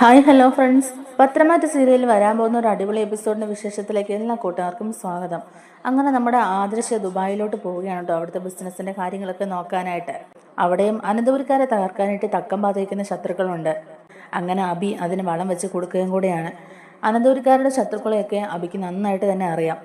Hi hello friends. പത്രമാറ്റ സീരിയലിൽ വരാൻ പോകുന്ന ഒരു അടിപൊളി എപ്പിസോഡിന്റെ വിശേഷത്തിലേക്ക് എല്ലാ കൂട്ടുകാർക്കും സ്വാഗതം. അങ്ങനെ നമ്മുടെ ആദർശ ദുബായിലോട്ട് പോവുകയാണ് കേട്ടോ അവിടുത്തെ ബിസിനസ്സിന്റെ കാര്യങ്ങളൊക്കെ നോക്കാനായിട്ട്. അവിടെയും അനന്തപുരക്കാരെ തകർക്കാനായിട്ട് തക്കം ബാധിക്കുന്ന ശത്രുക്കളുണ്ട്. അങ്ങനെ അബി അതിന് വളം വെച്ച് കൊടുക്കുകയും കൂടെയാണ്. അനന്തപുരക്കാരുടെ ശത്രുക്കളെയൊക്കെ അബിക്ക് നന്നായിട്ട് തന്നെ അറിയാം.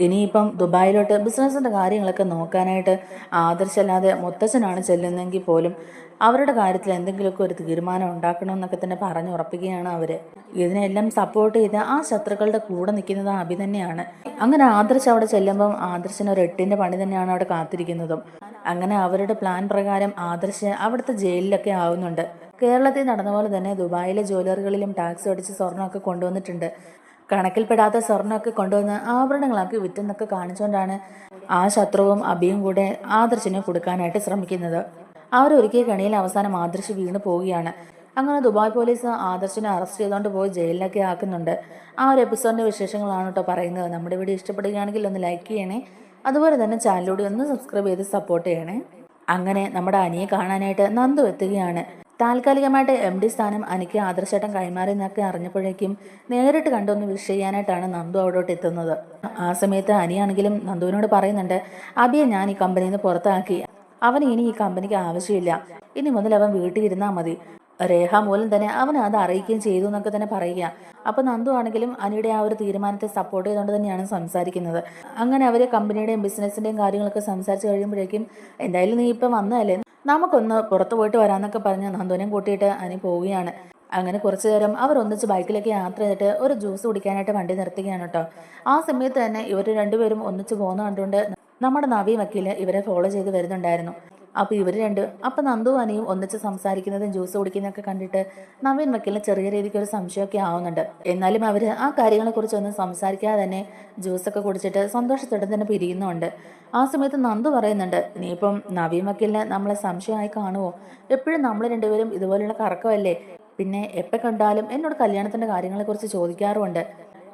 ഇനിയിപ്പം ദുബായിലോട്ട് ബിസിനസ്സിന്റെ കാര്യങ്ങളൊക്കെ നോക്കാനായിട്ട് ആദർശല്ലാതെ മുത്തച്ഛനാണ് ചെല്ലുന്നതെങ്കിൽ പോലും അവരുടെ കാര്യത്തിൽ എന്തെങ്കിലുമൊക്കെ ഒരു തീരുമാനം ഉണ്ടാക്കണമെന്നൊക്കെ തന്നെ പറഞ്ഞുറപ്പിക്കുകയാണ് അവർ ഇതിനെല്ലാം സപ്പോർട്ട് ചെയ്ത് ആ ശത്രുക്കളുടെ കൂടെ നിൽക്കുന്നത് അഭി തന്നെയാണ്. അങ്ങനെ ആദർശ് അവിടെ ചെല്ലുമ്പം ആദർശിന് ഒരു എട്ടിന്റെ പണി തന്നെയാണ് അവിടെ കാത്തിരിക്കുന്നതും. അങ്ങനെ അവരുടെ പ്ലാൻ പ്രകാരം ആദർശ് അവിടുത്തെ ജയിലിലൊക്കെ ആവുന്നുണ്ട്. കേരളത്തിൽ നടന്ന പോലെ തന്നെ ദുബായിലെ ജ്വല്ലറികളിലും ടാക്സ് അടിച്ച് സ്വർണമൊക്കെ കൊണ്ടുവന്നിട്ടുണ്ട്. കണക്കിൽപ്പെടാത്ത സ്വർണമൊക്കെ കൊണ്ടുവന്ന് ആഭരണങ്ങളാക്കി വിറ്റെന്നൊക്കെ കാണിച്ചുകൊണ്ടാണ് ആ ശത്രുവും അബിയും കൂടെ ആദർശിനെ കൊടുക്കാനായിട്ട് ശ്രമിക്കുന്നത്. അവരൊരുക്കിയ കണിയിൽ അവസാനം ആദർശ് വീണ് പോവുകയാണ്. അങ്ങനെ ദുബായ് പോലീസ് ആദർശിനെ അറസ്റ്റ് ചെയ്തുകൊണ്ട് പോയി ജയിലിലൊക്കെ ആക്കുന്നുണ്ട്. ആ ഒരു എപ്പിസോഡിന്റെ വിശേഷങ്ങളാണ് കേട്ടോ പറയുന്നത്. നമ്മുടെ വീഡിയോ ഇഷ്ടപ്പെടുകയാണെങ്കിൽ ഒന്ന് ലൈക്ക് ചെയ്യണേ. അതുപോലെ തന്നെ ചാനലിലൂടെ ഒന്ന് സബ്സ്ക്രൈബ് ചെയ്ത് സപ്പോർട്ട് ചെയ്യണേ. അങ്ങനെ നമ്മുടെ അനിയെ കാണാനായിട്ട് നന്ദു എത്തുകയാണ്. താൽക്കാലികമായിട്ട് എം ഡി സ്ഥാനം അനിക്ക് ആദർശേട്ടൻ കൈമാറി എന്നൊക്കെ അറിഞ്ഞപ്പോഴേക്കും നേരിട്ട് കണ്ടൊന്ന് വിഷ് ചെയ്യാനായിട്ടാണ് നന്ദു അവിടോട്ട് എത്തുന്നത്. ആ സമയത്ത് അനിയാണെങ്കിലും നന്ദുവിനോട് പറയുന്നുണ്ട് അബിയെ ഞാൻ ഈ കമ്പനിയിൽ നിന്ന് പുറത്താക്കി. അവൻ ഇനി ഈ കമ്പനിക്ക് ആവശ്യമില്ല. ഇനി മുതൽ അവൻ വീട്ടിൽ ഇരുന്നാൽ മതി. രേഖ മൂലം തന്നെ അവൻ അത് അറിയിക്കുകയും ചെയ്തു എന്നൊക്കെ തന്നെ പറയുക. അപ്പൊ നന്ദു ആണെങ്കിലും അനിയുടെ ആ ഒരു തീരുമാനത്തെ സപ്പോർട്ട് ചെയ്തുകൊണ്ട് തന്നെയാണ് സംസാരിക്കുന്നത്. അങ്ങനെ അവർ കമ്പനിയുടെയും ബിസിനസിന്റെയും കാര്യങ്ങളൊക്കെ സംസാരിച്ച് കഴിയുമ്പോഴേക്കും എന്തായാലും നീ ഇപ്പം വന്നതല്ലേ? നമുക്കൊന്ന് പുറത്തു പോയിട്ട് വരാമെന്നൊക്കെ പറഞ്ഞ് നന്ദുവിനെയും കൂട്ടിയിട്ട് അനി പോവുകയാണ്. അങ്ങനെ കുറച്ചു നേരം അവർ ഒന്നിച്ച് ബൈക്കിലേക്ക് യാത്ര ചെയ്തിട്ട് ഒരു ജ്യൂസ് കുടിക്കാനായിട്ട് വണ്ടി നിർത്തുകയാണ് കേട്ടോ. ആ സമയത്ത് തന്നെ ഇവർ രണ്ടുപേരും ഒന്നിച്ച് പോകുന്ന കണ്ടുകൊണ്ട് നമ്മുടെ നവി വക്കീൽ ഇവരെ ഫോളോ ചെയ്ത് വരുന്നുണ്ടായിരുന്നു. അപ്പൊ ഇവർ രണ്ട് അപ്പോൾ നന്ദു അനിയും ഒന്നിച്ച് സംസാരിക്കുന്നതും ജ്യൂസ് കുടിക്കുന്നതൊക്കെ കണ്ടിട്ട് നവീൻ വക്കീലിന് ചെറിയ രീതിക്ക് ഒരു സംശയമൊക്കെ ആവുന്നുണ്ട്. എന്നാലും അവർ ആ കാര്യങ്ങളെക്കുറിച്ചൊന്നും സംസാരിക്കാതെ തന്നെ ജ്യൂസൊക്കെ കുടിച്ചിട്ട് സന്തോഷത്തോടെ തന്നെ പിരിയുന്നുണ്ട്. ആ സമയത്ത് നന്ദു പറയുന്നുണ്ട് നീ ഇനിയിപ്പം നവീൻ വക്കീലിന് നമ്മളെ സംശയമായി കാണുമോ എപ്പോഴും നമ്മൾ രണ്ടുപേരും ഇതുപോലെയുള്ള കറക്കമല്ലേ? പിന്നെ എപ്പോൾ കണ്ടാലും എന്നോട് കല്യാണത്തിന്റെ കാര്യങ്ങളെക്കുറിച്ച് ചോദിക്കാറുമുണ്ട്.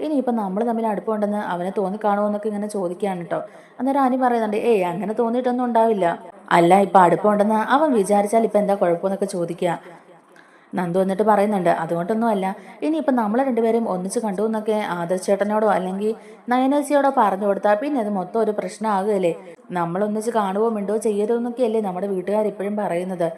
ഇനിയിപ്പം നമ്മൾ തമ്മിൽ അടുപ്പമുണ്ടെന്ന് അവനെ തോന്നിക്കാണുമോ എന്നൊക്കെ ഇങ്ങനെ ചോദിക്കുകയാണ് കേട്ടോ അന്നേരം അനി പറയുന്നുണ്ട് ഏയ് അങ്ങനെ തോന്നിയിട്ടൊന്നും ഉണ്ടാവില്ല. അല്ല ഇപ്പം അടുപ്പമുണ്ടെന്ന് അവൻ വിചാരിച്ചാൽ ഇപ്പം എന്താ കുഴപ്പമെന്നൊക്കെ ചോദിക്കുക. നന്ദു എന്നിട്ട് പറയുന്നുണ്ട് അതുകൊണ്ടൊന്നും അല്ല ഇനിയിപ്പം നമ്മളെ രണ്ടുപേരും ഒന്നിച്ച് കണ്ടു എന്നൊക്കെ ആദർശേട്ടനോടോ അല്ലെങ്കിൽ നയനേസിയോടോ പറഞ്ഞു കൊടുത്താൽ പിന്നെ അത് മൊത്തം ഒരു പ്രശ്നമാകുകയല്ലേ? നമ്മൾ ഒന്നിച്ച് കാണുവോ മിണ്ടോ ചെയ്യരുതോ എന്നൊക്കെയല്ലേ നമ്മുടെ വീട്ടുകാർ ഇപ്പോഴും പറയുന്നത്.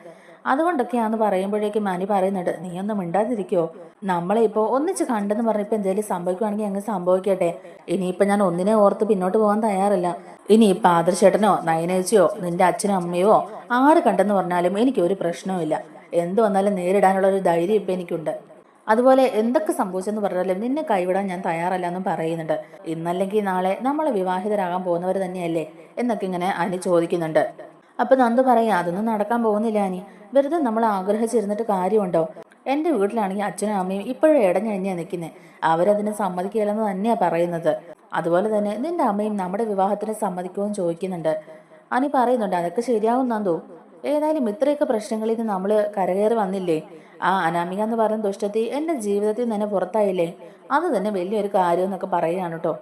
അതുകൊണ്ടൊക്കെയാന്ന് പറയുമ്പോഴേക്കും മാനി പറയുന്നുണ്ട് നീ ഒന്നും മിണ്ടാതിരിക്കോ. നമ്മളെ ഇപ്പോൾ ഒന്നിച്ച് കണ്ടെന്ന് പറഞ്ഞപ്പോൾ എന്തെങ്കിലും സംഭവിക്കുവാണെങ്കിൽ അങ്ങ് സംഭവിക്കട്ടെ. ഇനിയിപ്പോൾ ഞാൻ ഒന്നിനെ ഓർത്ത് പിന്നോട്ട് പോകാൻ തയ്യാറില്ല. ഇനി ഇപ്പം ആദർശേട്ടനോ നയനേച്ചിയോ നിന്റെ അച്ഛനോ അമ്മയോ ആര് കണ്ടെന്ന് പറഞ്ഞാലും എനിക്ക് ഒരു പ്രശ്നവുമില്ല എന്ത് വന്നാലും നേരിടാനുള്ള ഒരു ധൈര്യം ഇപ്പം എനിക്കുണ്ട്. അതുപോലെ എന്തൊക്കെ സംഭവിച്ചെന്ന് പറഞ്ഞാലും നിന്നെ കൈവിടാൻ ഞാൻ തയ്യാറല്ല എന്നും പറയുന്നുണ്ട്. ഇന്നല്ലെങ്കിൽ നാളെ നമ്മളെ വിവാഹിതരാകാൻ പോകുന്നവർ തന്നെയല്ലേ? എന്നൊക്കെ ഇങ്ങനെ അനു ചോദിക്കുന്നുണ്ട്. അപ്പൊ നന്ദു പറയാ അതൊന്നും നടക്കാൻ പോകുന്നില്ല അനി. വെറുതെ നമ്മൾ ആഗ്രഹിച്ചിരുന്നിട്ട് കാര്യമുണ്ടോ? എന്റെ വീട്ടിലാണെങ്കിൽ അച്ഛനും അമ്മയും ഇപ്പോഴും ഇടഞ്ഞഴിഞ്ഞാ നിൽക്കുന്നത് അവരതിന് സമ്മതിക്കില്ലെന്ന് തന്നെയാ പറയുന്നത്. അതുപോലെ തന്നെ നിന്റെ അമ്മയും നമ്മുടെ വിവാഹത്തിന് സമ്മതിക്കുമെന്ന് ചോദിക്കുന്നുണ്ട്. അനി പറയുന്നുണ്ട് അതൊക്കെ ശരിയാവും നന്ദു. ഏതായാലും ഇത്രയൊക്കെ പ്രശ്നങ്ങളിൽ നിന്ന് നമ്മൾ കരകയറി വന്നില്ലേ? ആ അനാമിക എന്ന് പറയുന്ന ദുഷ്ടത്തി എന്റെ ജീവിതത്തിൽ തന്നെ പുറത്തായില്ലേ? അത് തന്നെ വലിയൊരു കാര്യം എന്നൊക്കെ പറയുകയാണ് കേട്ടോ.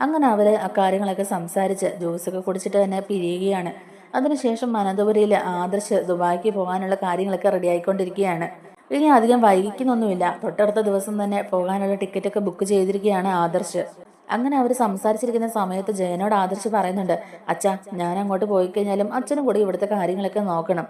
അങ്ങനെ അവർ അക്കാര്യങ്ങളൊക്കെ സംസാരിച്ച് ജ്യൂസൊക്കെ കുടിച്ചിട്ട് തന്നെ പിരിയുകയാണ്. അതിനുശേഷം അനന്തപുരിയിൽ ആദർശ് ദുബായിക്ക് പോകാനുള്ള കാര്യങ്ങളൊക്കെ റെഡി ആയിക്കൊണ്ടിരിക്കുകയാണ് ഇനി അധികം വൈകിക്കുന്നൊന്നുമില്ല. തൊട്ടടുത്ത ദിവസം തന്നെ പോകാനുള്ള ടിക്കറ്റൊക്കെ ബുക്ക് ചെയ്തിരിക്കുകയാണ് ആദർശ്. അങ്ങനെ അവർ സംസാരിച്ചിരിക്കുന്ന സമയത്ത് ജയനോട് ആദർശ് പറയുന്നുണ്ട് അച്ഛാ ഞാൻ അങ്ങോട്ട് പോയി കഴിഞ്ഞാലും അച്ഛനും കൂടി ഇവിടുത്തെ കാര്യങ്ങളൊക്കെ നോക്കണം.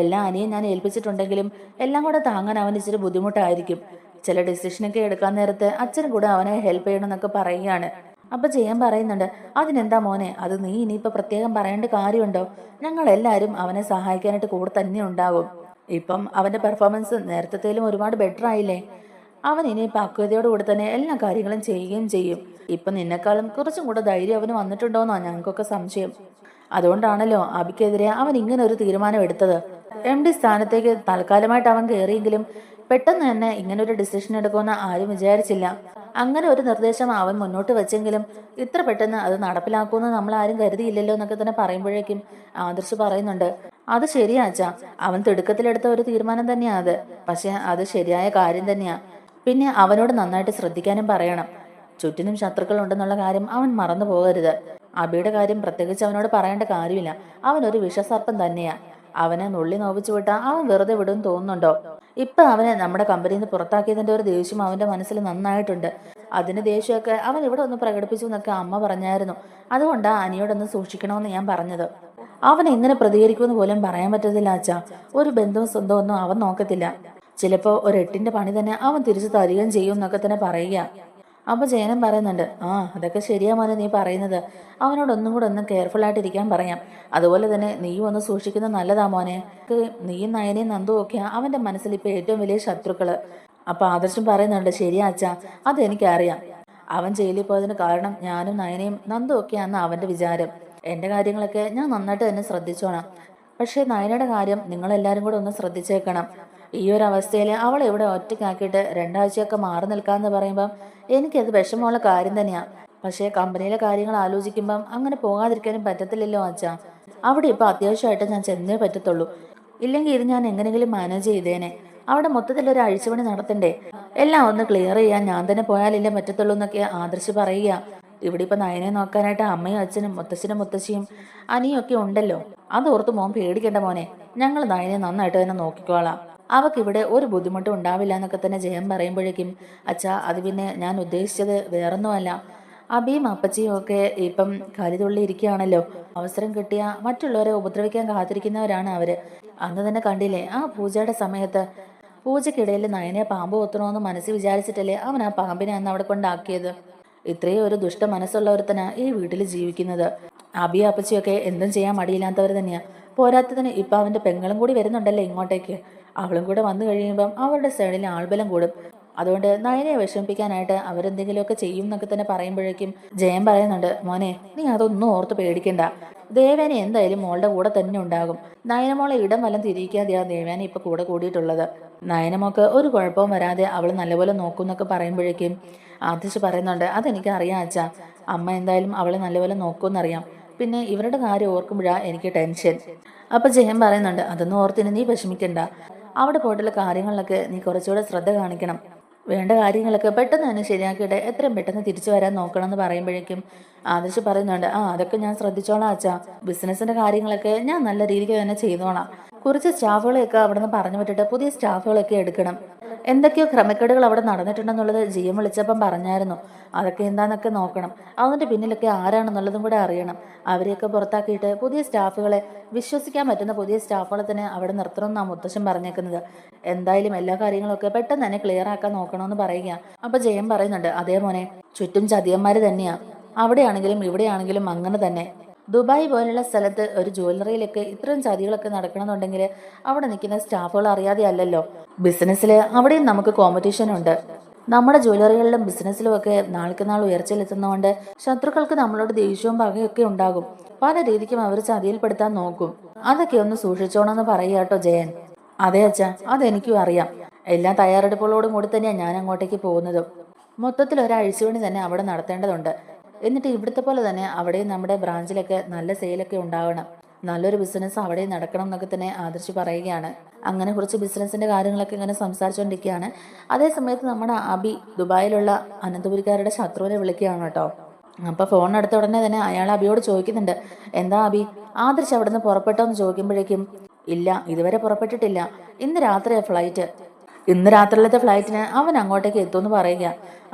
എല്ലാ അനിയും ഞാൻ ഏൽപ്പിച്ചിട്ടുണ്ടെങ്കിലും എല്ലാം കൂടെ താങ്ങാൻ അവൻ ഇച്ചിരി ബുദ്ധിമുട്ടായിരിക്കും. ചില ഡിസിഷനൊക്കെ എടുക്കാൻ നേരത്ത് അച്ഛനും കൂടെ അവനെ ഹെൽപ്പ് ചെയ്യണം എന്നൊക്കെ പറയുകയാണ്. അപ്പൊ ചെയ്യാൻ പറയുന്നുണ്ട്. അതിനെന്താ മോനെ? അത് നീ ഇനിയിപ്പോ പ്രത്യേകം പറയേണ്ട കാര്യമുണ്ടോ? ഞങ്ങൾ എല്ലാവരും അവനെ സഹായിക്കാനായിട്ട് കൂടെ തന്നെ ഉണ്ടാകും ഇപ്പം അവന്റെ പെർഫോമൻസ് നേരത്തേലും ഒരുപാട് ബെറ്റർ ആയില്ലേ? അവൻ ഇനി പക്വതയോട് കൂടെ തന്നെ എല്ലാ കാര്യങ്ങളും ചെയ്യുകയും ചെയ്യും. ഇപ്പൊ നിന്നെക്കാളും കുറച്ചും കൂടെ ധൈര്യം അവന് വന്നിട്ടുണ്ടോന്നാ ഞങ്ങൾക്കൊക്കെ സംശയം. അതുകൊണ്ടാണല്ലോ അബിക്കെതിരെ അവൻ ഇങ്ങനെ ഒരു തീരുമാനം എടുത്തത്. എം ഡി സ്ഥാനത്തേക്ക് തൽക്കാലമായിട്ട് അവൻ കയറിയെങ്കിലും പെട്ടെന്ന് തന്നെ ഇങ്ങനെ ഒരു ഡിസിഷൻ എടുക്കുമെന്ന് ആരും വിചാരിച്ചില്ല. അങ്ങനെ ഒരു നിർദ്ദേശം അവൻ മുന്നോട്ട് വെച്ചെങ്കിലും ഇത്ര പെട്ടെന്ന് അത് നടപ്പിലാക്കുമെന്ന് നമ്മൾ ആരും കരുതിയില്ലല്ലോ എന്നൊക്കെ തന്നെ പറയുമ്പോഴേക്കും ആദർശ് പറയുന്നുണ്ട് അത് ശരിയാ അച്ഛാ. അവൻ തിടുക്കത്തിലെടുത്ത ഒരു തീരുമാനം തന്നെയാ അത്. പക്ഷെ അത് ശരിയായ കാര്യം തന്നെയാ. പിന്നെ അവനോട് നന്നായിട്ട് ശ്രദ്ധിക്കാനും പറയണം. ചുറ്റിനും ശത്രുക്കൾ ഉണ്ടെന്നുള്ള കാര്യം അവൻ മറന്നു പോകരുത്. അബിയുടെ കാര്യം പ്രത്യേകിച്ച് അവനോട് പറയേണ്ട കാര്യമില്ല. അവനൊരു വിഷസർപ്പം തന്നെയാ. അവനെ നുള്ളി നോവിച്ചു വിട്ടാ അവൻ വെറുതെ വിടും തോന്നുന്നുണ്ടോ? ഇപ്പൊ അവനെ നമ്മുടെ കമ്പനിയിൽ നിന്ന് പുറത്താക്കിയതിന്റെ ഒരു ദേഷ്യം അവന്റെ മനസ്സിൽ നന്നായിട്ടുണ്ട്. അതിന് ദേഷ്യമൊക്കെ അവൻ ഇവിടെ ഒന്ന് പ്രകടിപ്പിച്ചു എന്നൊക്കെ അമ്മ പറഞ്ഞായിരുന്നു. അതുകൊണ്ടാണ് അനിയോടൊന്ന് സൂക്ഷിക്കണമെന്ന് ഞാൻ പറഞ്ഞത്. അവൻ എങ്ങനെ പ്രതികരിക്കുമെന്ന് പോലും പറയാൻ പറ്റത്തില്ല അച്ഛാ. ഒരു ബന്ധവും സ്വന്തം ഒന്നും അവൻ നോക്കത്തില്ല. ചിലപ്പോൾ ഒരു എട്ടിന്റെ പണി തന്നെ അവൻ തിരിച്ചു തരികയും ചെയ്യും എന്നൊക്കെ തന്നെ പറയുക. അപ്പൊ ജയനം പറയുന്നുണ്ട് ആ അതൊക്കെ ശരിയാ മോനെ നീ പറയുന്നത്. അവനോട് ഒന്നും കൂടെ ഒന്ന് കെയർഫുൾ ആയിട്ടിരിക്കാൻ പറയാം. അതുപോലെ തന്നെ നീയും ഒന്ന് സൂക്ഷിക്കുന്നത് നല്ലതാ മോനെ. നീയും നയനയും നന്ദുവും ഒക്കെ അവന്റെ മനസ്സിൽ ഇപ്പൊ ഏറ്റവും വലിയ ശത്രുക്കൾ. അപ്പോൾ ആദർശം പറയുന്നുണ്ട് ശരിയാ അച്ഛാ അതെനിക്കറിയാം അവൻ ജയിലിൽ പോയതിന് കാരണം ഞാനും നയനയും നന്ദുവും ഒക്കെയാന്ന് അവന്റെ വിചാരം. എന്റെ കാര്യങ്ങളൊക്കെ ഞാൻ നന്നായിട്ട് തന്നെ ശ്രദ്ധിച്ചോണം പക്ഷേ നയനയുടെ കാര്യം നിങ്ങളെല്ലാവരും കൂടെ ഒന്ന് ശ്രദ്ധിച്ചേക്കണം. ഈ ഒരു അവസ്ഥയിൽ അവളെ ഇവിടെ ഒറ്റയ്ക്കാക്കിയിട്ട് രണ്ടാഴ്ചയൊക്കെ മാറി നിൽക്കാന്ന് പറയുമ്പം എനിക്കത് വിഷമമുള്ള കാര്യം തന്നെയാ. പക്ഷേ കമ്പനിയിലെ കാര്യങ്ങൾ ആലോചിക്കുമ്പം അങ്ങനെ പോകാതിരിക്കാനും പറ്റത്തില്ലല്ലോ അച്ഛാ. അവിടെ ഇപ്പൊ അത്യാവശ്യമായിട്ട് ഞാൻ ചെന്നേ പറ്റത്തുള്ളൂ. ഇല്ലെങ്കിൽ ഇത് ഞാൻ എങ്ങനെയെങ്കിലും മാനേജ് ചെയ്തേനെ. അവിടെ മൊത്തത്തിൽ ഒരു അഴിച്ചുപണി നടത്തണ്ടേ? എല്ലാം ഒന്ന് ക്ലിയർ ചെയ്യാൻ ഞാൻ തന്നെ പോയാലല്ലേ പറ്റത്തുള്ളൂ എന്നൊക്കെ ആദർശ് പറയുക. ഇവിടെ ഇപ്പൊ നയനെ നോക്കാനായിട്ട് അമ്മയും അച്ഛനും മുത്തശ്ശനും മുത്തശ്ശിയും അനിയും ഒക്കെ ഉണ്ടല്ലോ. അതോർത്ത് മോൻ പേടിക്കേണ്ട മോനെ. ഞങ്ങൾ നയനെ നന്നായിട്ട് തന്നെ നോക്കിക്കോളാം. അവക്കിവിടെ ഒരു ബുദ്ധിമുട്ടും ഉണ്ടാവില്ല എന്നൊക്കെ തന്നെ ജയം പറയുമ്പോഴേക്കും അച്ഛാ അത് പിന്നെ ഞാൻ ഉദ്ദേശിച്ചത് വേറൊന്നുമല്ല. അബിയും അപ്പച്ചിയും ഒക്കെ ഇപ്പം കലിതുള്ളി ഇരിക്കുകയാണല്ലോ. അവസരം കിട്ടിയ മറ്റുള്ളവരെ ഉപദ്രവിക്കാൻ കാത്തിരിക്കുന്നവരാണ് അവർ. അന്ന് തന്നെ കണ്ടില്ലേ ആ പൂജയുടെ സമയത്ത് പൂജയ്ക്കിടയിൽ നയനെ പാമ്പ് കൊത്തണമെന്ന് മനസ്സിൽ വിചാരിച്ചിട്ടല്ലേ അവൻ ആ പാമ്പിനെ അന്ന് അവിടെ കൊണ്ടാക്കിയത്. ഇത്രയും ഒരു ദുഷ്ട മനസ്സുള്ള ഒരുത്തനാ ഈ വീട്ടിൽ ജീവിക്കുന്നത്. അബി അപ്പച്ചിയൊക്കെ എന്തും ചെയ്യാൻ മടിയില്ലാത്തവർ തന്നെയാ. പോരാത്തതിന് ഇപ്പം അവന്റെ പെങ്ങളും കൂടി വരുന്നുണ്ടല്ലേ ഇങ്ങോട്ടേക്ക്. അവളും കൂടെ വന്നു കഴിയുമ്പം അവളുടെ സൈഡിൽ ആൾബലം കൂടും. അതുകൊണ്ട് നയനെ വിഷമിപ്പിക്കാനായിട്ട് അവരെന്തെങ്കിലുമൊക്കെ ചെയ്യും എന്നൊക്കെ തന്നെ പറയുമ്പോഴേക്കും ജയൻ പറയുന്നുണ്ട് മോനെ നീ അതൊന്നും ഓർത്ത് പേടിക്കണ്ട. ദേവേന എന്തായാലും മോളുടെ കൂടെ തന്നെ ഉണ്ടാകും. നയനമോളെ ഇടം വല്ലം തിരിക്കാതെയാ ദേവേന ഇപ്പൊ കൂടെ കൂടിയിട്ടുള്ളത്. നയനമോക്ക് ഒരു കുഴപ്പവും വരാതെ അവൾ നല്ലപോലെ നോക്കുന്നൊക്കെ പറയുമ്പോഴേക്കും ആദിശ് പറയുന്നുണ്ട് അതെനിക്ക് അറിയാം അച്ഛാ. അമ്മ എന്തായാലും അവളെ നല്ലപോലെ നോക്കുമെന്നറിയാം. പിന്നെ ഇവരുടെ കാര്യം ഓർക്കുമ്പോഴാ എനിക്ക് ടെൻഷൻ. അപ്പൊ ജയൻ പറയുന്നുണ്ട് അതൊന്നും ഓർത്തിന് നീ വിഷമിക്കണ്ട. അവിടെ പോയിട്ടുള്ള കാര്യങ്ങളിലൊക്കെ നീ കുറച്ചുകൂടെ ശ്രദ്ധ കാണിക്കണം. വേണ്ട കാര്യങ്ങളൊക്കെ പെട്ടെന്ന് തന്നെ ശരിയാക്കിയിട്ട് എത്രയും പെട്ടെന്ന് തിരിച്ചു വരാൻ നോക്കണം എന്ന് പറയുമ്പോഴേക്കും ആദർശ് പറയുന്നുണ്ട് ആ അതൊക്കെ ഞാൻ ശ്രദ്ധിച്ചോളാം അച്ഛാ. ബിസിനസിന്റെ കാര്യങ്ങളൊക്കെ ഞാൻ നല്ല രീതിക്ക് തന്നെ ചെയ്തോളാം. കുറച്ച് സ്റ്റാഫുകളെയൊക്കെ അവിടെ നിന്ന് പറഞ്ഞു വിട്ടിട്ട് പുതിയ സ്റ്റാഫുകളൊക്കെ എടുക്കണം. എന്തൊക്കെയോ ക്രമക്കേടുകൾ അവിടെ നടന്നിട്ടുണ്ടെന്നുള്ളത് ജി എം വിളിച്ചപ്പം പറഞ്ഞായിരുന്നു. അതൊക്കെ എന്താന്നൊക്കെ നോക്കണം. അതിന്റെ പിന്നിലൊക്കെ ആരാണെന്നുള്ളതും കൂടെ അറിയണം. അവരെയൊക്കെ പുറത്താക്കിയിട്ട് പുതിയ സ്റ്റാഫുകളെ വിശ്വസിക്കാൻ പറ്റുന്ന പുതിയ സ്റ്റാഫുകളെ തന്നെ അവിടെ നിർത്തണമെന്നാണ് മുത്തശ്ശൻ പറഞ്ഞേക്കുന്നത്. എന്തായാലും എല്ലാ കാര്യങ്ങളൊക്കെ പെട്ടെന്ന് തന്നെ ക്ലിയർ ആക്കാൻ നോക്കണമെന്ന് പറയുക. അപ്പോൾ ജയം പറയുന്നുണ്ട് അതേ മോനെ ചുറ്റും ചതിയന്മാർ തന്നെയാണ് അവിടെയാണെങ്കിലും ഇവിടെയാണെങ്കിലും അങ്ങനെ തന്നെ. ദുബായ് പോലുള്ള സ്ഥലത്ത് ഒരു ജ്വല്ലറിയിലൊക്കെ ഇത്രയും ചതികളൊക്കെ നടക്കണമെന്നുണ്ടെങ്കിൽ അവിടെ നിൽക്കുന്ന സ്റ്റാഫുകൾ അറിയാതെ അല്ലല്ലോ. ബിസിനസ്സിൽ അവിടെയും നമുക്ക് കോമ്പറ്റീഷൻ ഉണ്ട്. നമ്മുടെ ജ്വല്ലറികളിലും ബിസിനസ്സിലും ഒക്കെ നാൾക്ക് നാൾ ഉയർച്ചയിലെത്തുന്നതുകൊണ്ട് ശത്രുക്കൾക്ക് നമ്മളോട് ദേഷ്യവും പകയൊക്കെ ഉണ്ടാകും. പല രീതിക്കും അവർ ചതിയിൽപ്പെടുത്താൻ നോക്കും. അതൊക്കെ ഒന്ന് സൂക്ഷിച്ചോണമെന്ന് പറയുക കേട്ടോ ജയൻ. അതെ അച്ഛാ അതെനിക്കും അറിയാം. എല്ലാ തയ്യാറെടുപ്പുകളോടും കൂടി തന്നെയാണ് ഞാൻ അങ്ങോട്ടേക്ക് പോകുന്നത്. മൊത്തത്തിൽ ഒരാഴ്ച വേണ്ടി തന്നെ അവിടെ നടത്തേണ്ടതുണ്ട്. എന്നിട്ട് ഇവിടുത്തെ പോലെ തന്നെ അവിടെയും നമ്മുടെ ബ്രാഞ്ചിലൊക്കെ നല്ല സെയിലൊക്കെ ഉണ്ടാവണം. നല്ലൊരു ബിസിനസ് അവിടെ നടക്കണം എന്നൊക്കെ തന്നെ ആദർശി പറയുകയാണ്. അങ്ങനെ കുറച്ച് ബിസിനസിന്റെ കാര്യങ്ങളൊക്കെ ഇങ്ങനെ സംസാരിച്ചുകൊണ്ടിരിക്കുകയാണ് അതേസമയത്ത് നമ്മുടെ അബി ദുബായിലുള്ള അനന്തപുരിക്കാരുടെ ശത്രുവിനെ വിളിക്കുകയാണ് കേട്ടോ. അപ്പോൾ ഫോൺ എടുത്ത ഉടനെ തന്നെ അയാൾ അബിയോട് ചോദിക്കുന്നുണ്ട് എന്താ അബി? ആദർശ് അവിടെ നിന്ന് പുറപ്പെട്ടോ? എന്ന് ചോദിക്കുമ്പോഴേക്കും ഇല്ല ഇതുവരെ പുറപ്പെട്ടിട്ടില്ല. ഇന്ന് രാത്രിയാണ് ഫ്ലൈറ്റ് ഇന്ന് രാത്രിയിലത്തെ ഫ്ലൈറ്റിന് അവൻ അങ്ങോട്ടേക്ക് എത്തുമെന്ന് പറയുക.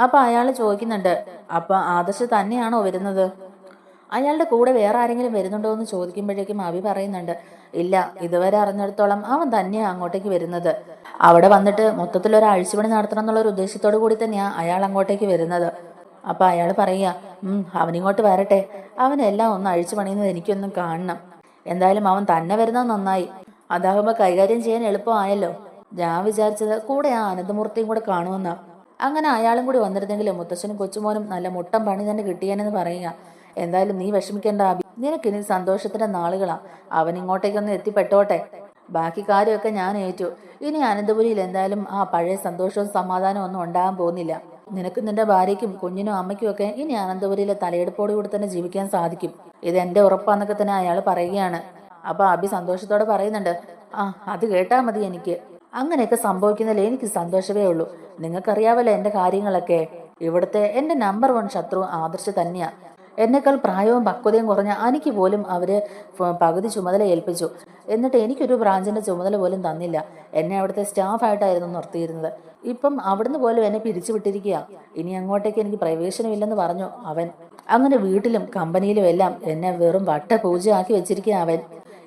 അപ്പൊ അയാൾ ചോദിക്കുന്നുണ്ട് അപ്പൊ ആദർശ് തന്നെയാണോ വരുന്നത്? അയാളുടെ കൂടെ വേറെ ആരെങ്കിലും വരുന്നുണ്ടോ എന്ന് ചോദിക്കുമ്പോഴേക്കും അഭി പറയുന്നുണ്ട് ഇല്ല ഇതുവരെ അറിഞ്ഞിടത്തോളം അവൻ തന്നെയാണ് അങ്ങോട്ടേക്ക് വരുന്നത്. അവിടെ വന്നിട്ട് മൊത്തത്തിൽ ഒരു അഴിച്ചുപണി നടത്തണം എന്നുള്ള ഒരു ഉദ്ദേശത്തോടു കൂടി തന്നെയാ അയാൾ അങ്ങോട്ടേക്ക് വരുന്നത്. അപ്പൊ അയാൾ പറയുക അവനിങ്ങോട്ട് വരട്ടെ. അവനെല്ലാം ഒന്ന് അഴിച്ചു പണിയുന്നത് എനിക്കൊന്നും കാണണം. എന്തായാലും അവൻ തന്നെ വരുന്നത് നന്നായി. അതാകുമ്പോ കൈകാര്യം ചെയ്യാൻ എളുപ്പമായല്ലോ. ഞാൻ വിചാരിച്ചത് കൂടെ ആ അനന്തമൂർത്തിയും കൂടെ കാണുമെന്നാ. അങ്ങനെ അയാളും കൂടി വന്നിരുന്നെങ്കിൽ മുത്തശ്ശനും കൊച്ചുമോനും നല്ല മുട്ടം പണി തന്നെ കിട്ടിയേനെന്ന് പറയുക. എന്തായാലും നീ വിഷമിക്കേണ്ട അബി നിനക്കിനി സന്തോഷത്തിന്റെ നാളുകളാ. അവൻ ഇങ്ങോട്ടേക്കൊന്ന് എത്തിപ്പെട്ടോട്ടെ. ബാക്കി കാര്യമൊക്കെ ഞാൻ ഏറ്റു. ഇനി അനന്തപുരിയിൽ എന്തായാലും ആ പഴയ സന്തോഷവും സമാധാനവും ഒന്നും ഉണ്ടാകാൻ പോകുന്നില്ല. നിനക്കും നിന്റെ ഭാര്യയ്ക്കും കുഞ്ഞിനും അമ്മയ്ക്കും ഒക്കെ ഇനി അനന്തപുരിയിലെ തലയെടുപ്പോട് കൂടി തന്നെ ജീവിക്കാൻ സാധിക്കും. ഇത് എന്റെ ഉറപ്പാന്നൊക്കെ തന്നെ അയാൾ പറയുകയാണ്. അപ്പൊ അബി സന്തോഷത്തോടെ പറയുന്നുണ്ട്. ആ അത് കേട്ടാ മതി എനിക്ക്. അങ്ങനെയൊക്കെ സംഭവിക്കുന്നതിൽ എനിക്ക് സന്തോഷമേ ഉള്ളൂ. നിങ്ങൾക്കറിയാവല്ലോ എന്റെ കാര്യങ്ങളൊക്കെ. ഇവിടുത്തെ എന്റെ നമ്പർ വൺ ശത്രു ആദർശ് തന്നെയാ. എന്നെക്കാൾ പ്രായവും പക്വതയും കുറഞ്ഞ എനിക്ക് പോലും അവർ പകുതി ചുമതല ഏൽപ്പിച്ചു. എന്നിട്ട് എനിക്കൊരു ബ്രാഞ്ചിന്റെ ചുമതല പോലും തന്നില്ല. എന്നെ അവിടുത്തെ സ്റ്റാഫായിട്ടായിരുന്നു നിർത്തിയിരുന്നത്. ഇപ്പം അവിടുന്ന് പോലും എന്നെ പിരിച്ചു വിട്ടിരിക്കുക ഇനി അങ്ങോട്ടേക്ക് എനിക്ക് പ്രവേശനമില്ലെന്ന് പറഞ്ഞു അവൻ. അങ്ങനെ വീട്ടിലും കമ്പനിയിലും എല്ലാം എന്നെ വെറും വട്ട പൂജയാക്കി വെച്ചിരിക്കുക അവൻ.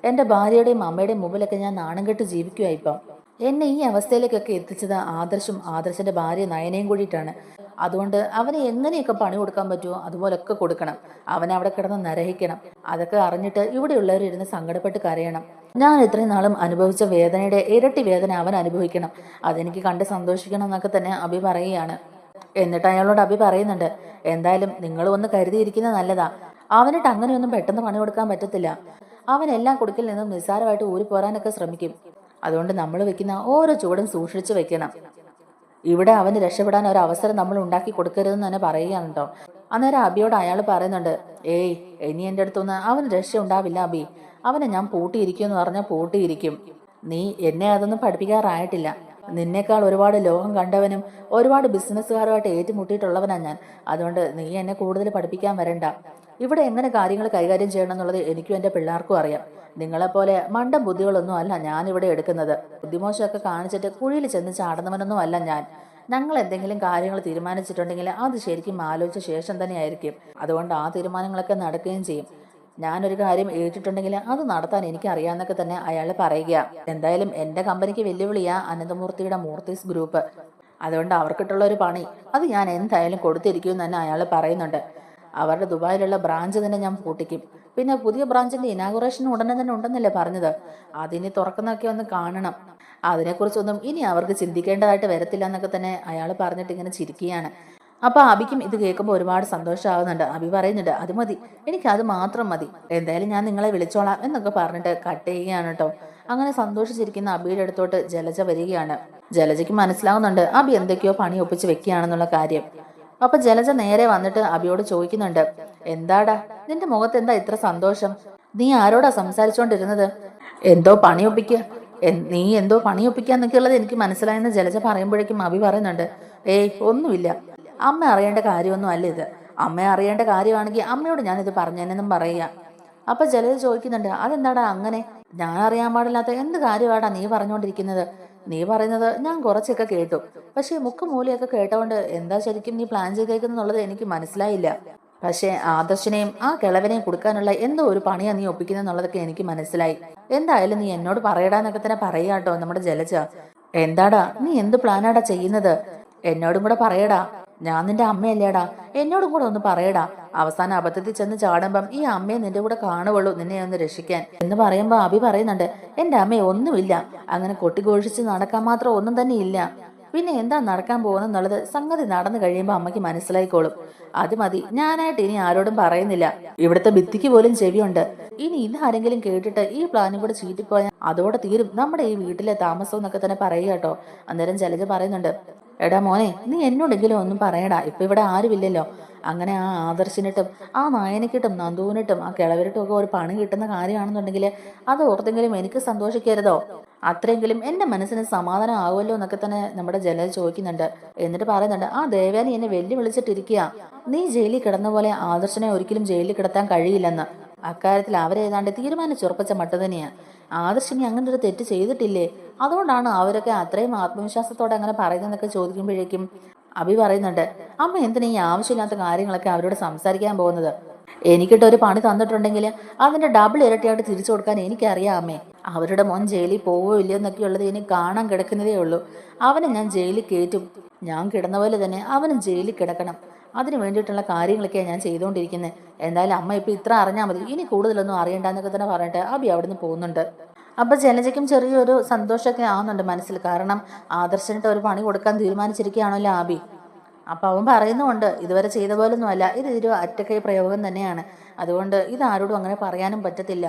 എന്റെ ഭാര്യയുടെയും അമ്മയുടെയും മുമ്പിലൊക്കെ ഞാൻ നാണം കെട്ട് ജീവിക്കുക ഇപ്പം. എന്നെ ഈ അവസ്ഥയിലേക്കൊക്കെ എത്തിച്ചത് ആദർശും ആദർശന്റെ ഭാര്യ നയനയും കൂടിയിട്ടാണ്. അതുകൊണ്ട് അവനെ എങ്ങനെയൊക്കെ പണി കൊടുക്കാൻ പറ്റുമോ അതുപോലൊക്കെ കൊടുക്കണം. അവൻ അവിടെ കിടന്ന് നരഹിക്കണം. അതൊക്കെ അറിഞ്ഞിട്ട് ഇവിടെയുള്ളവർ ഇരുന്ന് സങ്കടപ്പെട്ട് കരയണം. ഞാൻ ഇത്രയും നാളും അനുഭവിച്ച വേദനയുടെ ഇരട്ടി വേദന അവൻ അനുഭവിക്കണം. അതെനിക്ക് കണ്ട് സന്തോഷിക്കണം എന്നൊക്കെ തന്നെ അഭി പറയുകയാണ്. എന്നിട്ട് അയാളോട് അഭി പറയുന്നുണ്ട് എന്തായാലും നിങ്ങൾ ഒന്ന് കരുതിയിരിക്കുന്നത് നല്ലതാ. അവനിട്ട് അങ്ങനെയൊന്നും പെട്ടെന്ന് പണി കൊടുക്കാൻ പറ്റത്തില്ല. അവൻ എല്ലാം കുടുക്കിൽ നിന്നും നിസ്സാരമായിട്ട് ഊരി പോരാനൊക്കെ ശ്രമിക്കും. അതുകൊണ്ട് നമ്മൾ വെക്കുന്ന ഓരോ ചുവടും സൂക്ഷിച്ചു വെക്കണം. ഇവിടെ അവന് രക്ഷപ്പെടാൻ ഒരു അവസരം നമ്മൾ ഉണ്ടാക്കി കൊടുക്കരുതെന്ന് തന്നെ പറയുകയാണ് കേട്ടോ. അന്നേരം അബിയോട് അയാൾ പറയുന്നുണ്ട് ഏയ് ഇനി എന്റെ അടുത്തൊന്ന് അവന് രക്ഷ ഉണ്ടാവില്ല അബി. അവനെ ഞാൻ പൂട്ടിയിരിക്കും എന്ന് പറഞ്ഞാൽ പൂട്ടിയിരിക്കും. നീ എന്നെ അതൊന്നും പഠിപ്പിക്കാറായിട്ടില്ല. നിന്നേക്കാൾ ഒരുപാട് ലോകം കണ്ടവനും ഒരുപാട് ബിസിനസ്സുകാരുമായിട്ട് ഏറ്റുമുട്ടിയിട്ടുള്ളവനാണ് ഞാൻ. അതുകൊണ്ട് നീ എന്നെ കൂടുതൽ പഠിപ്പിക്കാൻ വരണ്ട. ഇവിടെ എങ്ങനെ കാര്യങ്ങൾ കൈകാര്യം ചെയ്യണം എന്നുള്ളത് എനിക്കും എന്റെ പിള്ളേർക്കും അറിയാം. നിങ്ങളെപ്പോലെ മണ്ടം ബുദ്ധികളൊന്നും അല്ല ഞാൻ ഇവിടെ എടുക്കുന്നത്. ബുദ്ധിമോശമൊക്കെ കാണിച്ചിട്ട് കുഴിയിൽ ചെന്ന് ചാടുന്നവനൊന്നും അല്ല ഞാൻ. ഞങ്ങൾ എന്തെങ്കിലും കാര്യങ്ങൾ തീരുമാനിച്ചിട്ടുണ്ടെങ്കിൽ അത് ശരിക്കും ആലോചിച്ച ശേഷം തന്നെയായിരിക്കും. അതുകൊണ്ട് ആ തീരുമാനങ്ങളൊക്കെ നടക്കുകയും ചെയ്യും. ഞാനൊരു കാര്യം ഏറ്റിട്ടുണ്ടെങ്കിൽ അത് നടത്താൻ എനിക്ക് അറിയാമെന്നൊക്കെ തന്നെ അയാൾ പറയുക. എന്തായാലും എന്റെ കമ്പനിക്ക് വെല്ലുവിളിയാ അനന്തമൂർത്തിയുടെ മൂർത്തീസ് ഗ്രൂപ്പ്. അതുകൊണ്ട് അവർക്കിട്ടുള്ള ഒരു പണി. അത് ഞാൻ എന്തായാലും കൊടുത്തിരിക്കുമെന്ന് തന്നെ അയാൾ പറയുന്നുണ്ട്. അവരുടെ ദുബായിലുള്ള ബ്രാഞ്ച് തന്നെ ഞാൻ പൂട്ടിക്കും. പിന്നെ പുതിയ ബ്രാഞ്ചിന്റെ ഇനാഗുറേഷൻ ഉടനെ തന്നെ ഉണ്ടെന്നല്ലേ പറഞ്ഞത്. അതിനി തുറക്കുന്നൊക്കെ ഒന്ന് കാണണം. അതിനെക്കുറിച്ചൊന്നും ഇനി അവർക്ക് ചിന്തിക്കേണ്ടതായിട്ട് വരത്തില്ല എന്നൊക്കെ തന്നെ അയാൾ പറഞ്ഞിട്ട് ഇങ്ങനെ ചിരിക്കുകയാണ്. അപ്പൊ അബിക്കും ഇത് കേൾക്കുമ്പോൾ ഒരുപാട് സന്തോഷമാവുന്നുണ്ട് അബി പറയുന്നുണ്ട് അത് മതി. അത് മാത്രം മതി. എന്തായാലും ഞാൻ നിങ്ങളെ വിളിച്ചോളാം എന്നൊക്കെ പറഞ്ഞിട്ട് കട്ട് ചെയ്യുകയാണ് കേട്ടോ അങ്ങനെ സന്തോഷിച്ചിരിക്കുന്ന അബിയുടെ അടുത്തോട്ട് ജലജ വരികയാണ്. ജലജയ്ക്ക് മനസ്സിലാവുന്നുണ്ട് അബി എന്തൊക്കെയോ പണി ഒപ്പിച്ച് വെക്കുകയാണെന്നുള്ള കാര്യം. അപ്പൊ ജലജ നേരെ വന്നിട്ട് അബിയോട് ചോദിക്കുന്നുണ്ട് എന്താടാ? നിന്റെ മുഖത്ത് എന്താ ഇത്ര സന്തോഷം? നീ ആരോടാ സംസാരിച്ചോണ്ടിരുന്നത്? എന്തോ പണിയൊപ്പിക്കുക നീ എന്തോ പണിയൊപ്പിക്കാന്നൊക്കെയുള്ളത് എനിക്ക് മനസ്സിലായെന്ന് ജലജ പറയുമ്പോഴേക്കും അബി പറയുന്നുണ്ട് ഏയ് ഒന്നുമില്ല. അമ്മ അറിയേണ്ട കാര്യമൊന്നും അല്ല ഇത്. അമ്മ അറിയേണ്ട കാര്യമാണെങ്കിൽ അമ്മയോട് ഞാൻ ഞാനിത് പറഞ്ഞെന്നും പറയുക. അപ്പൊ ജലജ ചോദിക്കുന്നുണ്ട് അതെന്താടാ അങ്ങനെ? ഞാൻ അറിയാൻ പാടില്ലാത്ത എന്ത് കാര്യമാടാ നീ പറഞ്ഞുകൊണ്ടിരിക്കുന്നത് നീ പറയുന്നത് ഞാൻ കുറച്ചൊക്കെ കേട്ടു. പക്ഷേ മുക്ക് മൂലയൊക്കെ കേട്ടോണ്ട് എന്താ ശരിക്കും നീ പ്ലാൻ ചെയ്തേക്കുന്നുള്ളത് എനിക്ക് മനസ്സിലായില്ല. പക്ഷേ ആദർശനെയും ആ കിളവനെയും കൊടുക്കാനുള്ള എന്തോ ഒരു പണിയാ നീ ഒപ്പിക്കുന്നെന്നുള്ളതൊക്കെ എനിക്ക് മനസ്സിലായി. എന്തായാലും നീ എന്നോട് പറയടാന്നൊക്കെ തന്നെ പറയാട്ടോ നമ്മുടെ ജലജ. എന്താടാ? നീ എന്ത് പ്ലാനാടാ ചെയ്യുന്നത്? എന്നോടും കൂടെ പറയടാ. ഞാൻ നിന്റെ അമ്മയല്ലേടാ. എന്നോടും കൂടെ ഒന്ന് പറയടാ. അവസാന അബദ്ധത്തിൽ ചെന്ന് ചാടുമ്പം ഈ അമ്മയെ നിന്റെ കൂടെ കാണുവുള്ളൂ നിന്നെ ഒന്ന് രക്ഷിക്കാൻ. എന്ന് പറയുമ്പോ അഭി പറയുന്നുണ്ട് എന്റെ അമ്മയെ ഒന്നുമില്ല. അങ്ങനെ കൊട്ടിഘോഷിച്ച് നടക്കാൻ മാത്രം ഒന്നും തന്നെ ഇല്ല. പിന്നെ എന്താ നടക്കാൻ പോകുന്നെന്നുള്ളത് സംഗതി നടന്നു കഴിയുമ്പോൾ അമ്മയ്ക്ക് മനസ്സിലായിക്കോളും. അത് മതി. ഞാനായിട്ട് ഇനി ആരോടും പറയുന്നില്ല. ഇവിടുത്തെ ഭിത്തിക്ക് പോലും ചെവിയുണ്ട്. ഇനി ഇതാരെങ്കിലും കേട്ടിട്ട് ഈ പ്ലാനും കൂടെ ചീറ്റിപ്പോയാൽ അതോടെ തീരും. നമ്മുടെ ഈ വീട്ടിലെ താമസം എന്നൊക്കെ തന്നെ പറയുക കേട്ടോ. അന്നേരം ജലജ പറയുന്നുണ്ട് എടാ മോനെ നീ എന്നോടെങ്കിലും ഒന്നും പറയടാ. ഇപ്പൊ ഇവിടെ ആരുമില്ലല്ലോ. അങ്ങനെ ആ ആദർശിനിട്ടും ആ നായനക്കിട്ടും നന്ദുവിനിട്ടും ആ കിളവരിട്ടും ഒക്കെ ഒരു പണി കിട്ടുന്ന കാര്യമാണെന്നുണ്ടെങ്കിൽ അത് ഓർത്തെങ്കിലും എനിക്ക് സന്തോഷിക്കരുതോ? അത്രയെങ്കിലും എന്റെ മനസ്സിന് സമാധാനം ആവുമല്ലോ എന്നൊക്കെ തന്നെ നമ്മുടെ ജല ചോദിക്കുന്നുണ്ട്. എന്നിട്ട് പറയുന്നുണ്ട് ആ ദേവാനി എന്നെ വെല്ലുവിളിച്ചിട്ടിരിക്കുക നീ ജയിലിൽ കിടന്ന പോലെ ആദർശനെ ഒരിക്കലും ജയിലിൽ കിടത്താൻ കഴിയില്ലെന്ന്. അക്കാര്യത്തിൽ അവരേതാണ്ട് തീരുമാനിച്ചുറപ്പിച്ച മട്ടു തന്നെയാ ആദർശിനി അങ്ങനെ ഒരു തെറ്റ് ചെയ്തിട്ടില്ലേ? അതുകൊണ്ടാണ് അവരൊക്കെ അത്രയും ആത്മവിശ്വാസത്തോടെ അങ്ങനെ പറയുന്നതെന്നൊക്കെ ചോദിക്കുമ്പോഴേക്കും അഭി പറയുന്നുണ്ട് അമ്മ എന്തിനാ ഈ ആവശ്യമില്ലാത്ത കാര്യങ്ങളൊക്കെ അവരോട് സംസാരിക്കാൻ പോകുന്നത്? എനിക്കിട്ട് ഒരു പണി തന്നിട്ടുണ്ടെങ്കിൽ അതിന്റെ ഡബിൾ ഇരട്ടിയായിട്ട് തിരിച്ചു കൊടുക്കാൻ എനിക്കറിയാം അമ്മേ. അവരുടെ മോൻ ജയിലിൽ പോവോ ഇല്ലയോ എന്നൊക്കെയുള്ളത് ഇനി കാണാൻ കിടക്കുന്നതേ ഉള്ളൂ. അവനെ ഞാൻ ജയിലിൽ കയറ്റും. ഞാൻ കിടന്ന പോലെ തന്നെ അവനും ജയിലിൽ കിടക്കണം. അതിന് വേണ്ടിയിട്ടുള്ള കാര്യങ്ങളൊക്കെയാണ് ഞാൻ ചെയ്തുകൊണ്ടിരിക്കുന്നത് എന്തായാലും അമ്മ ഇപ്പം ഇത്ര അറിഞ്ഞാൽ മതി. ഇനി കൂടുതലൊന്നും അറിയണ്ടെന്നൊക്കെ തന്നെ പറഞ്ഞിട്ട് അബി അവിടുന്ന് പോകുന്നുണ്ട്. അപ്പോൾ ജലജയ്ക്കും ചെറിയൊരു സന്തോഷമൊക്കെ ആവുന്നുണ്ട് മനസ്സിൽ. കാരണം ആദർശനിട്ട് ഒരു പണി കൊടുക്കാൻ തീരുമാനിച്ചിരിക്കുകയാണല്ലോ ആബി. അപ്പോൾ അവൻ പറയുന്നുമുണ്ട് ഇതുവരെ ചെയ്ത പോലൊന്നും അല്ല ഇത് ഒരു അറ്റക്കൈ പ്രയോഗം തന്നെയാണ്. അതുകൊണ്ട് ഇത് ആരോടും അങ്ങനെ പറയാനും പറ്റത്തില്ല.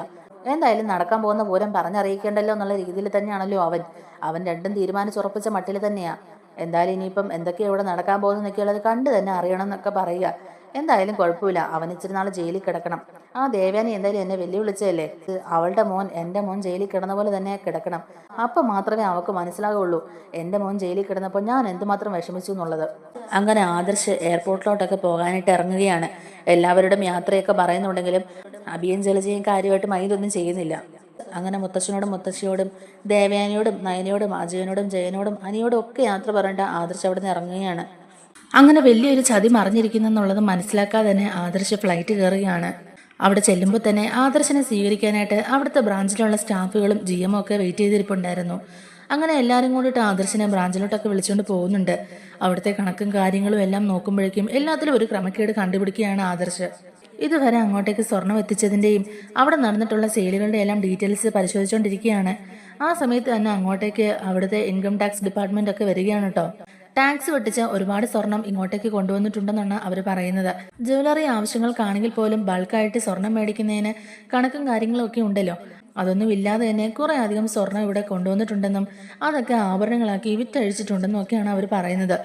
എന്തായാലും നടക്കാൻ പോകുന്ന പൂരം പറഞ്ഞറിയിക്കേണ്ടല്ലോ എന്നുള്ള രീതിയിൽ തന്നെയാണല്ലോ അവൻ. അവൻ രണ്ടും തീരുമാനിച്ചുറപ്പിച്ച മട്ടിൽ തന്നെയാ. എന്തായാലും ഇനിയിപ്പം എന്തൊക്കെയാണ് ഇവിടെ നടക്കാൻ പോകുന്നതൊക്കെയുള്ളത് കണ്ടു തന്നെ അറിയണം എന്നൊക്കെ പറയുക. എന്തായാലും കുഴപ്പമില്ല. അവൻ ഇച്ചിരി നാൾ ജയിലിൽ കിടക്കണം. ആ ദേവ്യാനി എന്തായാലും എന്നെ വെല്ലുവിളിച്ചതല്ലേ? അവളുടെ മോൻ എന്റെ മോൻ ജയിലിൽ കിടന്ന പോലെ തന്നെ കിടക്കണം. അപ്പം മാത്രമേ അവൾക്ക് മനസ്സിലാകുള്ളൂ എന്റെ മോൻ ജയിലിൽ കിടന്നപ്പോൾ ഞാൻ എന്തുമാത്രം വിഷമിച്ചു എന്നുള്ളത്. അങ്ങനെ ആദർശ് എയർപോർട്ടിലോട്ടൊക്കെ പോകാനായിട്ട് ഇറങ്ങുകയാണ്. എല്ലാവരുടെയും യാത്രയൊക്കെ പറയുന്നുണ്ടെങ്കിലും അബിയും ജലജയും കാര്യമായിട്ട് ഒന്നും ചെയ്യുന്നില്ല. അങ്ങനെ മുത്തശ്ശനോടും മുത്തശ്ശിയോടും ദേവയാനിയോടും നയനയോടും അജയനോടും ജയനോടും അനിയോടും ഒക്കെ യാത്ര പറയേണ്ട ആദർശ് അവിടെ നിന്ന് ഇറങ്ങുകയാണ്. അങ്ങനെ വലിയൊരു ചതി മറിഞ്ഞിരിക്കുന്നു എന്നുള്ളത് മനസ്സിലാക്കാതെ തന്നെ ആദർശ് ഫ്ലൈറ്റ് കയറുകയാണ്. അവിടെ ചെല്ലുമ്പോൾ തന്നെ ആദർശനെ സ്വീകരിക്കാനായിട്ട് അവിടുത്തെ ബ്രാഞ്ചിലുള്ള സ്റ്റാഫുകളും ജി എമ്മും ഒക്കെ വെയിറ്റ് ചെയ്തിരിപ്പുണ്ടായിരുന്നു. അങ്ങനെ എല്ലാവരും കൂടിയിട്ട് ആദർശനെ ബ്രാഞ്ചിലോട്ടൊക്കെ വിളിച്ചുകൊണ്ട് പോകുന്നുണ്ട്. അവിടുത്തെ കണക്കും കാര്യങ്ങളും എല്ലാം നോക്കുമ്പോഴേക്കും എല്ലാത്തിലും ഒരു ക്രമക്കേട് കണ്ടുപിടിക്കുകയാണ് ആദർശ്. ഇതുവരെ അങ്ങോട്ടേക്ക് സ്വർണം എത്തിച്ചതിന്റെയും അവിടെ നടന്നിട്ടുള്ള സെയിലുകളുടെ എല്ലാം ഡീറ്റെയിൽസ് പരിശോധിച്ചുകൊണ്ടിരിക്കുകയാണ് ആ സമയത്ത് തന്നെ അങ്ങോട്ടേക്ക് അവിടുത്തെ ഇൻകം ടാക്സ് ഡിപ്പാർട്ട്മെന്റ് ഒക്കെ വരികയാണ് കേട്ടോ ടാക്സ് വെട്ടിച്ച് ഒരുപാട് സ്വർണം ഇങ്ങോട്ടേക്ക് കൊണ്ടുവന്നിട്ടുണ്ടെന്നാണ് അവർ പറയുന്നത്. ജ്വല്ലറി ആവശ്യങ്ങൾക്കാണെങ്കിൽ പോലും ബൾക്കായിട്ട് സ്വർണം മേടിക്കുന്നതിന് കണക്കും കാര്യങ്ങളും ഒക്കെ ഉണ്ടല്ലോ. അതൊന്നും ഇല്ലാതെ തന്നെ കുറെ അധികം സ്വർണം ഇവിടെ കൊണ്ടുവന്നിട്ടുണ്ടെന്നും അതൊക്കെ ആഭരണങ്ങളാക്കി വിറ്റഴിച്ചിട്ടുണ്ടെന്നും ഒക്കെയാണ് അവർ പറയുന്നത്.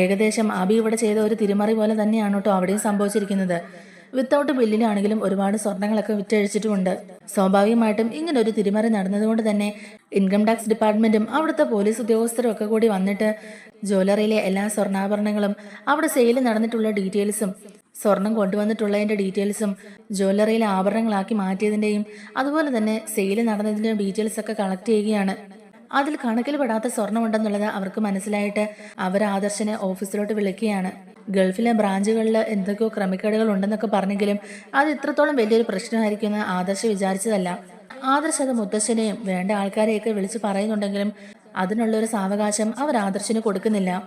ഏകദേശം അബി ഇവിടെ ചെയ്ത ഒരു തിരിമറി പോലെ തന്നെയാണ് കേട്ടോ അവിടെയും സംഭവിച്ചിരിക്കുന്നത്. വിത്തൗട്ട് ബില്ലിനാണെങ്കിലും ഒരുപാട് സ്വർണങ്ങളൊക്കെ വിറ്റഴിച്ചിട്ടുമുണ്ട്. സ്വാഭാവികമായിട്ടും ഇങ്ങനെ ഒരു തിരിമറി നടന്നതുകൊണ്ട് തന്നെ ഇൻകം ടാക്സ് ഡിപ്പാർട്ട്മെന്റും അവിടുത്തെ പോലീസ് ഉദ്യോഗസ്ഥരും ഒക്കെ കൂടി വന്നിട്ട് ജ്വല്ലറിയിലെ എല്ലാ സ്വർണാഭരണങ്ങളും അവിടെ സെയിൽ നടന്നിട്ടുള്ള ഡീറ്റെയിൽസും സ്വർണം കൊണ്ടുവന്നിട്ടുള്ളതിന്റെ ഡീറ്റെയിൽസും ജ്വല്ലറിയിലെ ആഭരണങ്ങളാക്കി മാറ്റിയതിന്റെയും അതുപോലെ തന്നെ സെയിൽ നടന്നതിന്റെയും ഡീറ്റെയിൽസ് ഒക്കെ കളക്ട് ചെയ്യുകയാണ്. അതിൽ കണക്കിൽ പെടാത്ത സ്വർണമുണ്ടെന്നുള്ളത് അവർക്ക് മനസ്സിലായിട്ട് അവർ ആദർശനെ ഓഫീസിലോട്ട് വിളിക്കുകയാണ്. ഗൾഫിലെ ബ്രാഞ്ചുകളിൽ എന്തൊക്കെയോ ക്രമക്കേടുകൾ ഉണ്ടെന്നൊക്കെ പറഞ്ഞെങ്കിലും അത് ഇത്രത്തോളം വലിയൊരു പ്രശ്നമായിരിക്കുമെന്ന് ആദർശ് വിചാരിച്ചതല്ല. ആദർശ് അത് മുത്തശ്ശനെയും വേണ്ട ആൾക്കാരെയൊക്കെ വിളിച്ച് പറയുന്നുണ്ടെങ്കിലും അതിനുള്ളൊരു സാവകാശം അവർ ആദർശിന് കൊടുക്കുന്നില്ല.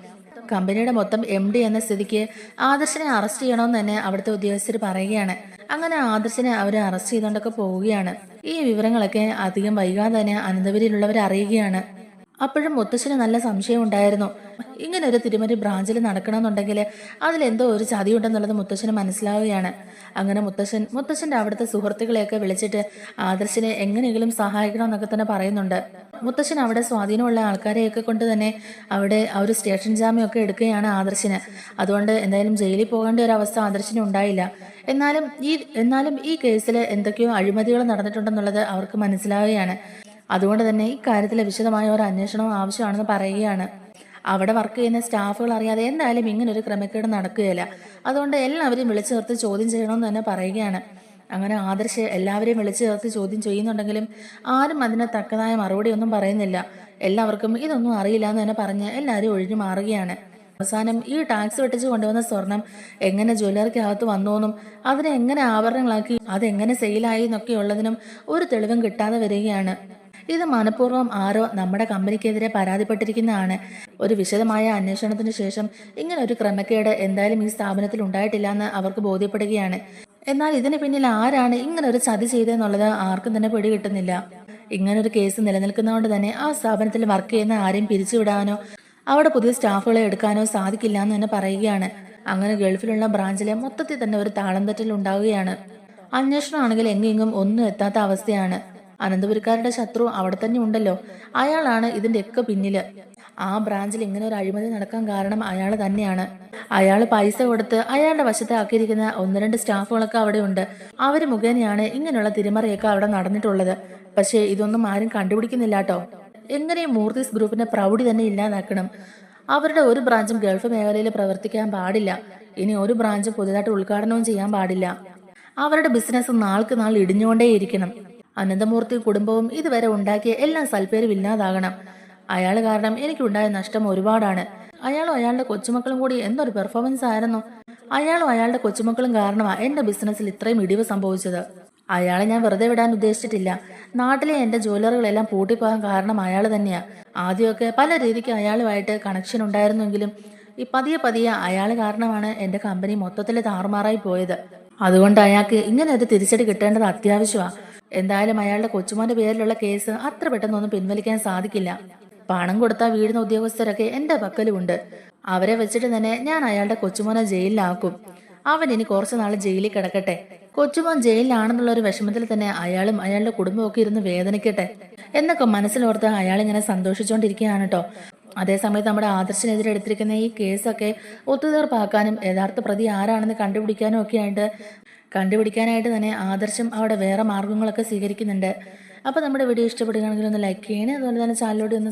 കമ്പനിയുടെ മൊത്തം എം ഡി എന്ന സ്ഥിതിക്ക് ആദർശിനെ അറസ്റ്റ് ചെയ്യണമെന്ന് തന്നെ അവിടുത്തെ ഉദ്യോഗസ്ഥർ പറയുകയാണ്. അങ്ങനെ ആദർശിനെ അവർ അറസ്റ്റ് ചെയ്തുകൊണ്ടൊക്കെ പോവുകയാണ്. ഈ വിവരങ്ങളൊക്കെ അധികം വൈകാതെ തന്നെ അനന്തപുരിയിലുള്ളവർ അറിയുകയാണ് അപ്പോഴും മുത്തശ്ശന് നല്ല സംശയം ഉണ്ടായിരുന്നു. ഇങ്ങനെ ഒരു തിരുമരി ബ്രാഞ്ചിൽ നടക്കണമെന്നുണ്ടെങ്കിൽ അതിലെന്തോ ഒരു ചതി ഉണ്ടെന്നുള്ളത് മുത്തശ്ശന് മനസ്സിലാവുകയാണ്. അങ്ങനെ മുത്തശ്ശൻ മുത്തശ്ശന്റെ അവിടുത്തെ സുഹൃത്തുക്കളെയൊക്കെ വിളിച്ചിട്ട് ആദർശിനെ എങ്ങനെയെങ്കിലും സഹായിക്കണമെന്നൊക്കെ തന്നെ പറയുന്നുണ്ട്. മുത്തശ്ശൻ അവിടെ സ്വാധീനമുള്ള ആൾക്കാരെയൊക്കെ കൊണ്ട് തന്നെ അവിടെ ആ ഒരു സ്റ്റേഷൻ ജാമ്യമൊക്കെ എടുക്കുകയാണ് ആദർശിന്. അതുകൊണ്ട് എന്തായാലും ജയിലിൽ പോകേണ്ട ഒരു അവസ്ഥ ആദർശിന് ഉണ്ടായില്ല. എന്നാലും ഈ എന്നാലും ഈ കേസിൽ എന്തൊക്കെയോ അഴിമതികൾ നടന്നിട്ടുണ്ടെന്നുള്ളത് അവർക്ക് മനസ്സിലാവുകയാണ്. അതുകൊണ്ട് തന്നെ ഇക്കാര്യത്തിൽ വിശദമായ ഒരു അന്വേഷണം ആവശ്യമാണെന്ന് പറയുകയാണ്. അവിടെ വർക്ക് ചെയ്യുന്ന സ്റ്റാഫുകൾ അറിയാതെ എന്തായാലും ഒരു ക്രമക്കേട് നടക്കുകയില്ല. അതുകൊണ്ട് എല്ലാവരും വിളിച്ചു നിർത്തി ചോദ്യം ചെയ്യണമെന്ന് തന്നെ പറയുകയാണ്. അങ്ങനെ ആദർശ് എല്ലാവരെയും വിളിച്ചു ചേർത്ത് ചോദ്യം ചെയ്യുന്നുണ്ടെങ്കിലും ആരും അതിന് തക്കതായ മറുപടി ഒന്നും പറയുന്നില്ല. എല്ലാവർക്കും ഇതൊന്നും അറിയില്ല എന്ന് തന്നെ പറഞ്ഞ് എല്ലാവരും ഒഴിഞ്ഞു മാറുകയാണ്. അവസാനം ഈ ടാക്സ് വെട്ടിച്ച് കൊണ്ടുവന്ന സ്വർണം എങ്ങനെ ജ്വല്ലറിക്കകത്ത് വന്നുവെന്നും അതിനെ എങ്ങനെ ആഭരണങ്ങളാക്കി അതെങ്ങനെ സെയിലായി എന്നൊക്കെ ഉള്ളതിനും ഒരു തെളിവും കിട്ടാതെ വരികയാണ്. ഇത് മനഃപൂർവം ആരോ നമ്മുടെ കമ്പനിക്കെതിരെ പരാതിപ്പെട്ടിരിക്കുന്നതാണ്. ഒരു വിശദമായ അന്വേഷണത്തിന് ശേഷം ഇങ്ങനെ ഒരു ക്രമക്കേട് എന്തായാലും ഈ സ്ഥാപനത്തിൽ ഉണ്ടായിട്ടില്ല എന്ന് അവർക്ക് ബോധ്യപ്പെടുകയാണ്. എന്നാൽ ഇതിന് പിന്നിൽ ആരാണ് ഇങ്ങനെ ഒരു ചതി ചെയ്തതെന്നുള്ളത് ആർക്കും തന്നെ പിടികിട്ടുന്നില്ല ഇങ്ങനൊരു കേസ് നിലനിൽക്കുന്നതുകൊണ്ട് തന്നെ ആ സ്ഥാപനത്തിൽ വർക്ക് ചെയ്യുന്ന ആരെയും പിരിച്ചുവിടാനോ അവിടെ പുതിയ സ്റ്റാഫുകളെ എടുക്കാനോ സാധിക്കില്ല എന്ന് തന്നെ പറയുകയാണ്. അങ്ങനെ ഗൾഫിലുള്ള ബ്രാഞ്ചിലെ മൊത്തത്തിൽ തന്നെ ഒരു താളം തെറ്റൽ ഉണ്ടാവുകയാണ്. അന്വേഷണമാണെങ്കിൽ എങ്ങെങ്ങും ഒന്നും എത്താത്ത അവസ്ഥയാണ്. അനന്തപുരക്കാരുടെ ശത്രു അവിടെ തന്നെ ഉണ്ടല്ലോ. അയാളാണ് ഇതിന്റെയൊക്കെ പിന്നിൽ. ആ ബ്രാഞ്ചിൽ ഇങ്ങനെ ഒരു അഴിമതി നടക്കാൻ കാരണം അയാൾ തന്നെയാണ്. അയാൾ പൈസ കൊടുത്ത് അയാളുടെ വശത്ത് ആക്കിയിരിക്കുന്ന ഒന്ന് രണ്ട് സ്റ്റാഫുകളൊക്കെ അവിടെ ഉണ്ട്. അവർ മുഖേനയാണ് ഇങ്ങനെയുള്ള തിരിമറിയൊക്കെ അവിടെ നടന്നിട്ടുള്ളത്. പക്ഷേ ഇതൊന്നും ആരും കണ്ടുപിടിക്കുന്നില്ല കേട്ടോ. എങ്ങനെയും മൂർത്തിസ് ഗ്രൂപ്പിന്റെ പ്രൗഢി തന്നെ ഇല്ലാതാക്കണം. അവരുടെ ഒരു ബ്രാഞ്ചും ഗൾഫ് മേഖലയിൽ പ്രവർത്തിക്കാൻ പാടില്ല. ഇനി ഒരു ബ്രാഞ്ചും പുതുതായിട്ട് ഉദ്ഘാടനവും ചെയ്യാൻ പാടില്ല. അവരുടെ ബിസിനസ് നാൾക്ക് നാൾ ഇടിഞ്ഞുകൊണ്ടേയിരിക്കണം. അനന്തമൂർത്തി കുടുംബവും ഇതുവരെ ഉണ്ടാക്കിയ എല്ലാ സൽപ്പേരും ഇല്ലാതാകണം. അയാൾ കാരണം എനിക്കുണ്ടായ നഷ്ടം ഒരുപാടാണ്. അയാളും അയാളുടെ കൊച്ചുമക്കളും കൂടി എന്തൊരു പെർഫോമൻസ് ആയിരുന്നു. അയാളും അയാളുടെ കൊച്ചുമക്കളും കാരണമാ എന്റെ ബിസിനസ്സിൽ ഇത്രയും ഇടിവ് സംഭവിച്ചത്. അയാളെ ഞാൻ വെറുതെ വിടാൻ ഉദ്ദേശിച്ചിട്ടില്ല. നാട്ടിലെ എന്റെ ജ്വല്ലറികളെല്ലാം പൂട്ടിപ്പോകാൻ കാരണം അയാൾ തന്നെയാ. ആദ്യമൊക്കെ പല രീതിക്ക് അയാളുമായിട്ട് കണക്ഷൻ ഉണ്ടായിരുന്നെങ്കിലും ഈ പതിയെ പതിയെ അയാൾ കാരണമാണ് എന്റെ കമ്പനി മൊത്തത്തിൽ താറുമാറായി പോയത്. അതുകൊണ്ട് അയാൾക്ക് ഇങ്ങനെ ഒരു തിരിച്ചടി കിട്ടേണ്ടത് അത്യാവശ്യമാണ് എന്തായാലും അയാളുടെ കൊച്ചുമോന്റെ പേരിലുള്ള കേസ് അത്ര പെട്ടെന്നൊന്നും പിൻവലിക്കാൻ സാധിക്കില്ല. പണം കൊടുത്താൽ വീഴുന്ന ഉദ്യോഗസ്ഥരൊക്കെ എന്റെ പക്കലുമുണ്ട്. അവരെ വെച്ചിട്ട് തന്നെ ഞാൻ അയാളുടെ കൊച്ചുമോനെ ജയിലിലാക്കും. അവൻ ഇനി കുറച്ചു നാൾ ജയിലിൽ കിടക്കട്ടെ. കൊച്ചുമോൻ ജയിലിലാണെന്നുള്ള ഒരു വിഷമത്തിൽ തന്നെ അയാളും അയാളുടെ കുടുംബവും ഒക്കെ ഇരുന്ന് വേദനിക്കട്ടെ. എന്നൊക്കെ മനസ്സിലോർത്ത് അയാൾ ഇങ്ങനെ സന്തോഷിച്ചുകൊണ്ടിരിക്കുകയാണ് കേട്ടോ അതേസമയത്ത് നമ്മുടെ ആദർശനെതിരെ എടുത്തിരിക്കുന്ന ഈ കേസൊക്കെ ഒത്തുതീർപ്പാക്കാനും യഥാർത്ഥ പ്രതി ആരാണെന്ന് കണ്ടുപിടിക്കാനും ഒക്കെ ആയിട്ട് കണ്ടുപിടിക്കാനായിട്ട് തന്നെ ആദർശം അവിടെ വേറെ മാർഗങ്ങളൊക്കെ സ്വീകരിക്കുന്നുണ്ട്. അപ്പോൾ നമ്മുടെ വീഡിയോ ഇഷ്ടപ്പെടുകയാണെങ്കിൽ ഒന്ന് ലൈക്ക് ചെയ്യണേ. അതുപോലെ തന്നെ ചാനലിലൂടെ ഒന്ന്